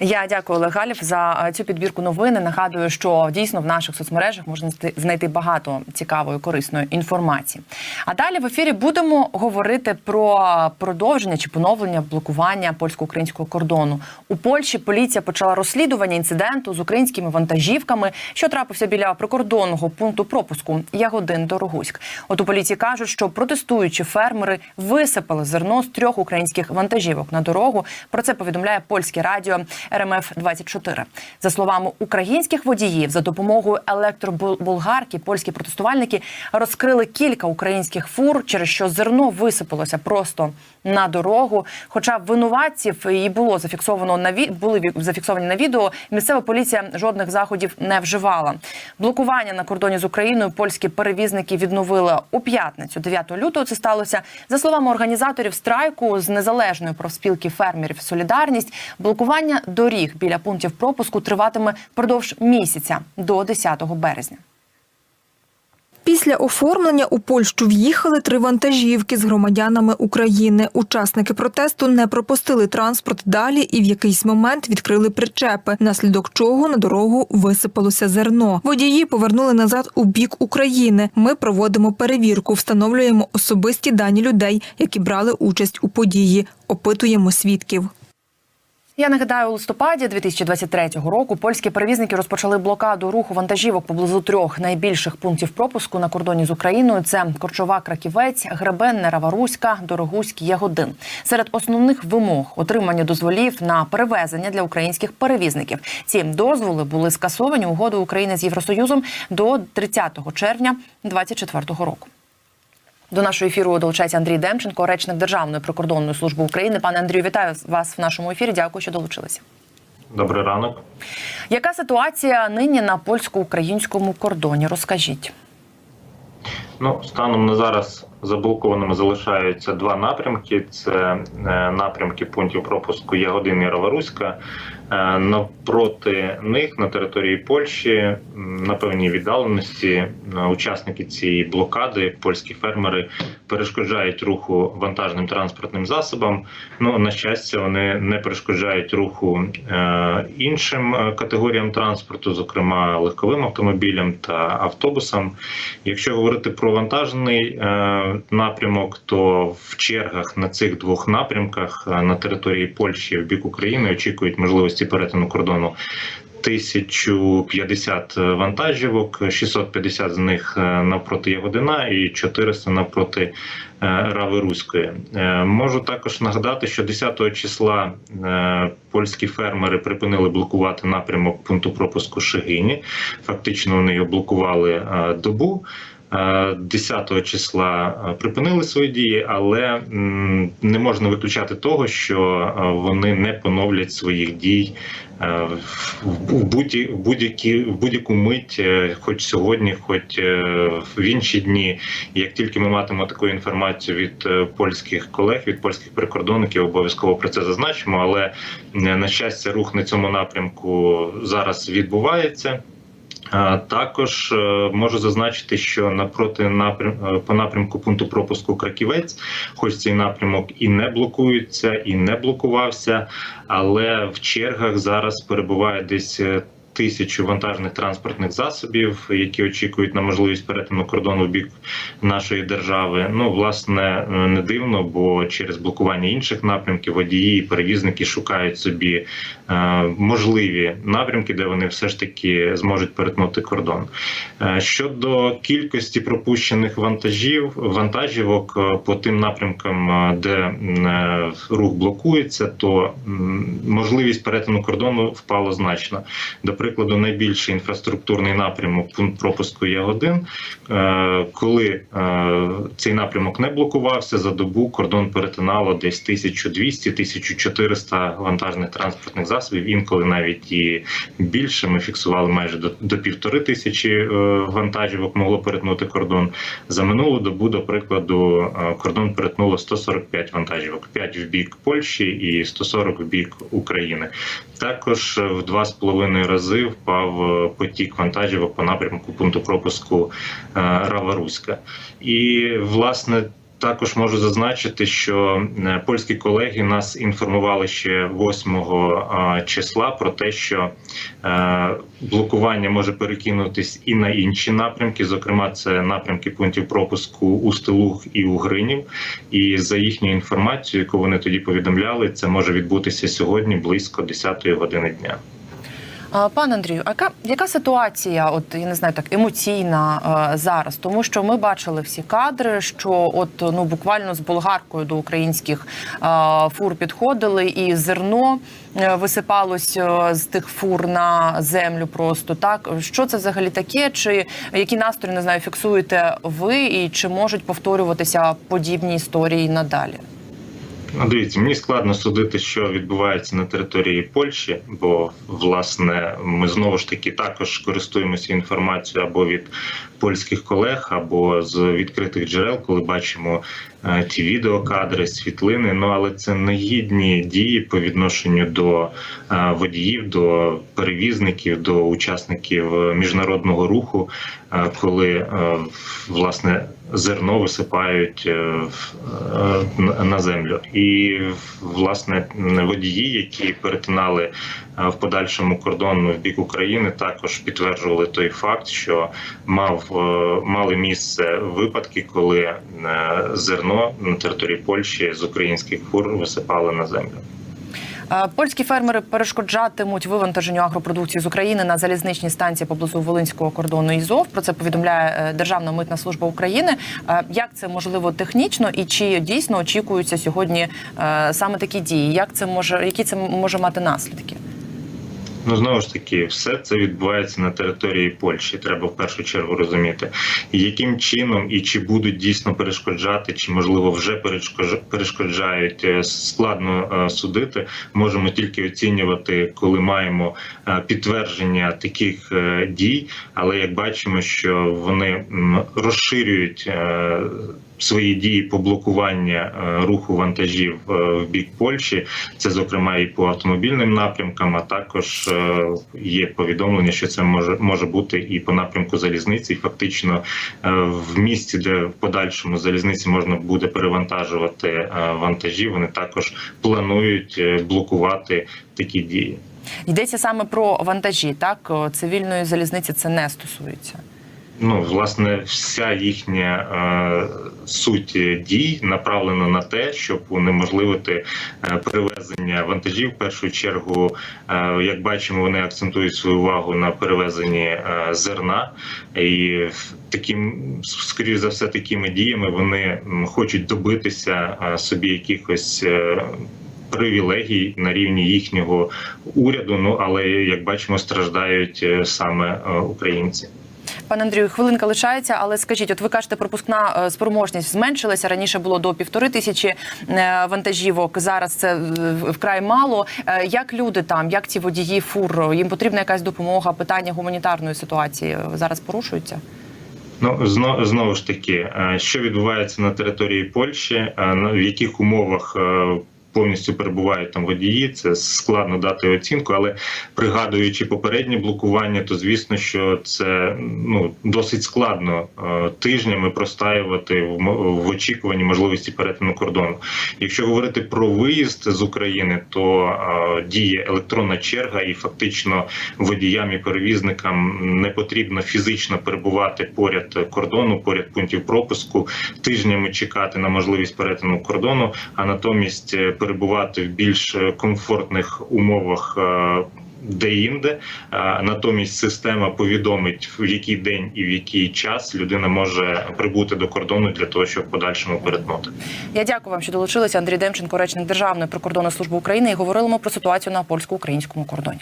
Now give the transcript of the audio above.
Я дякую Олег за е, цю підбірку новини. Нагадую, що дійсно в наших соцмережах можна знайти багато цікавої корисної інформації. А далі в ефірі будемо говорити про продовження чи поновлення блокування польсько-українського кордону. У Польщі поліція почала розслідування інциденту з українськими вантажівками, що трапився біля прикордонного пункту пропуску Ягодин Дорогуськ. От у поліції кажуть, що протестуючі фермери висипали зерно з трьох українських вантажівок на дорогу. Про це повідомляє польське радіо РМФ 24 За словами українських водіїв, за допомогою електробулгарки польські протестувальники розкрили кілька українських фур, через що зерно висипалося просто на дорогу. Хоча винуватців і було зафіксовано на ві... були зафіксовані на відео. Місцева поліція жодних заходів не вживала. Блокування на кордоні з Україною польські перевізники відновили у п'ятницю, 9 лютого. Це сталося за словами організаторів страйку з незалежної профспілки фермерів Солідарність. Блокування доріг біля пунктів пропуску триватиме впродовж місяця до 10 березня. Після оформлення у Польщу в'їхали три вантажівки з громадянами України. Учасники протесту не пропустили транспорт далі і в якийсь момент відкрили причепи, наслідок чого на дорогу висипалося зерно. Водії повернули назад у бік України. Ми проводимо перевірку, встановлюємо особисті дані людей, які брали участь у події. Опитуємо свідків. Я нагадаю, у листопаді 2023 року польські перевізники розпочали блокаду руху вантажівок поблизу трьох найбільших пунктів пропуску на кордоні з Україною. Це Корчова, Краківець, Гребенне, Раваруська, Дорогуськ, Ягодин. Серед основних вимог отримання дозволів на перевезення для українських перевізників. Ці дозволи були скасовані угодою України з Євросоюзом до 30 червня 2024 року. До нашого ефіру долучається Андрій Демченко, речник Державної прикордонної служби України. Пане Андрію, вітаю вас в нашому ефірі. Дякую, що долучилися. Добрий ранок. Яка ситуація нині на польсько-українському кордоні? Розкажіть. Ну, станом на зараз заблокованими залишаються два напрямки: це е, напрямки пунктів пропуску Ягодин і Раваруська. Е, Навпроти них на території Польщі на певній віддаленості е, учасники цієї блокади, польські фермери, перешкоджають руху вантажним транспортним засобам. Ну на щастя, вони не перешкоджають руху е, іншим категоріям транспорту, зокрема легковим автомобілям та автобусам. Якщо говорити про вантажний напрямок, то в чергах на цих двох напрямках на території Польщі в бік України очікують можливості перетину кордону 1050 вантажівок, 650 з них е, навпроти Ягодина і 400 навпроти е, Рави Руської. Е, Можу також нагадати, що 10 числа польські фермери припинили блокувати напрямок пункту пропуску Шигині. Фактично вони його блокували добу. Е, 10 числа е, припинили свої дії, але не можна виключати того, що е, вони не поновлять своїх дій е, в- в будь- в будь-які будь-яку мить, е, хоч сьогодні, хоч е, в інші дні. Як тільки ми матимемо таку інформацію від е, польських колег, від польських прикордонників, обов'язково про це зазначимо. Але е, на щастя, рух на цьому напрямку зараз відбувається. Також е, можу зазначити, що напроти напрям е, по напрямку пункту пропуску Краківець, хоч цей напрямок і не блокується, і не блокувався, але в чергах зараз перебуває десь. Тисячу вантажних транспортних засобів, які очікують на можливість перетину кордону в бік нашої держави. Ну власне не дивно, бо через блокування інших напрямків водії і перевізники шукають собі е, можливі напрямки, де вони все ж таки зможуть перетнути кордон. Е, Щодо кількості пропущених вантажів, вантажівок е, по тим напрямкам, де рух блокується, то можливість перетину кордону впала значно. До прикладу, найбільший інфраструктурний напрямок пункт пропуску Ягодин. Е, Коли е, цей напрямок не блокувався за добу, кордон перетинало десь 1200-1400 вантажних транспортних засобів. Інколи навіть і більше. Ми фіксували майже до, півтори тисячі е, вантажівок могло перетнути кордон. За минулу добу, до прикладу, кордон перетнуло 145 вантажівок, 5 в бік Польщі і 140 в бік України. Також в два з половиною рази впав е, потік вантажівок по напрямку пункту пропуску е, Рава Руська. І власне. Також можу зазначити, що е, польські колеги нас інформували ще 8 е, числа про те, що е, блокування може перекинутись і на інші напрямки. Зокрема, це напрямки пунктів пропуску у Стилуг і у Гринів. І за їхньою інформацією, яку вони тоді повідомляли, це може відбутися сьогодні близько 10 години дня. А, Пане Андрію, а яка, яка ситуація, от я не знаю, так емоційна е, зараз? Тому що ми бачили всі кадри, що от ну буквально з болгаркою до українських е, фур підходили, і зерно е, висипалось е, з тих фур на землю. Просто так що це взагалі таке? Чи які настрої не знаю, фіксуєте ви, і чи можуть повторюватися подібні історії надалі? Ну, дивіться, мені складно судити, що відбувається на території Польщі, бо власне ми знову ж таки також користуємося інформацією або від польських колег, або з відкритих джерел, коли бачимо е, ті відеокадри, світлини. Ну але це негідні дії по відношенню до е, водіїв, до перевізників, до учасників міжнародного руху, е, коли власне зерно висипають е, е, на- землю. І власне водії, які перетинали е, в подальшому кордон в бік України, також підтверджували той факт, що мав мали місце випадки, коли зерно на території Польщі з українських фур висипали на землю. Е, Польські фермери перешкоджатимуть вивантаженню агропродукції з України на залізничній станції поблизу Волинського кордону ІЗОВ. Про це повідомляє е, Державна митна служба України. Е, Як це можливо технічно і чи дійсно очікуються сьогодні саме такі дії? Як це може, які це може мати наслідки? Ну знову ж таки, все це відбувається на території Польщі. Треба в першу чергу розуміти, яким чином і чи будуть дійсно перешкоджати, чи можливо вже перешкоджають е, складно е, судити. Можемо тільки оцінювати, коли маємо е, підтвердження таких дій. Але як бачимо, що вони розширюють. Свої дії по блокуванню е, руху вантажів е, в бік Польщі, це зокрема і по автомобільним напрямкам, а також е, є повідомлення, що це може може бути і по напрямку залізниці. І Фактично в місці, де в подальшому залізниці можна буде перевантажувати вантажі, вони також планують блокувати такі дії. Йдеться саме про вантажі, так цивільної залізниці це не стосується. Ну, власне, вся їхня е, суть дій направлена на те, щоб унеможливити е, перевезення вантажів. В першу чергу, е, як бачимо, вони акцентують свою увагу на перевезенні е, зерна, і таким, скоріш за все, такими діями вони хочуть добитися е, собі якихось. е, Привілегій на рівні їхнього уряду, ну але як бачимо, страждають е, саме е, українці. Пане Андрію, хвилинка лишається, але скажіть, от ви кажете, пропускна е, спроможність зменшилася. Раніше було до півтори тисячі е, вантажівок. Зараз це е, вкрай мало. Як люди там, як ці водії фур? Їм потрібна якась допомога? Питання гуманітарної ситуації зараз порушуються? Ну знову знову ж таки, що відбувається на території Польщі, в яких умовах повністю перебувають там водії, це складно дати оцінку, але пригадуючи попереднє блокування, то звісно, що це ну досить складно е, тижнями простаювати в, в очікуванні можливості перетину кордону. Якщо говорити про виїзд з України, то е, діє електронна черга, і фактично водіям і перевізникам не потрібно фізично перебувати поряд кордону, поряд пунктів пропуску, тижнями чекати на можливість перетину кордону, а натомість е, перебувати в більш е, комфортних умовах. е, Де-інде, натомість система повідомить в який день і в який час людина може прибути до кордону для того, щоб подальшому перетнути. Я дякую вам, що долучилися. Андрій Демченко, речник Державної прикордонної служби України, і говорили ми про ситуацію на польсько-українському кордоні.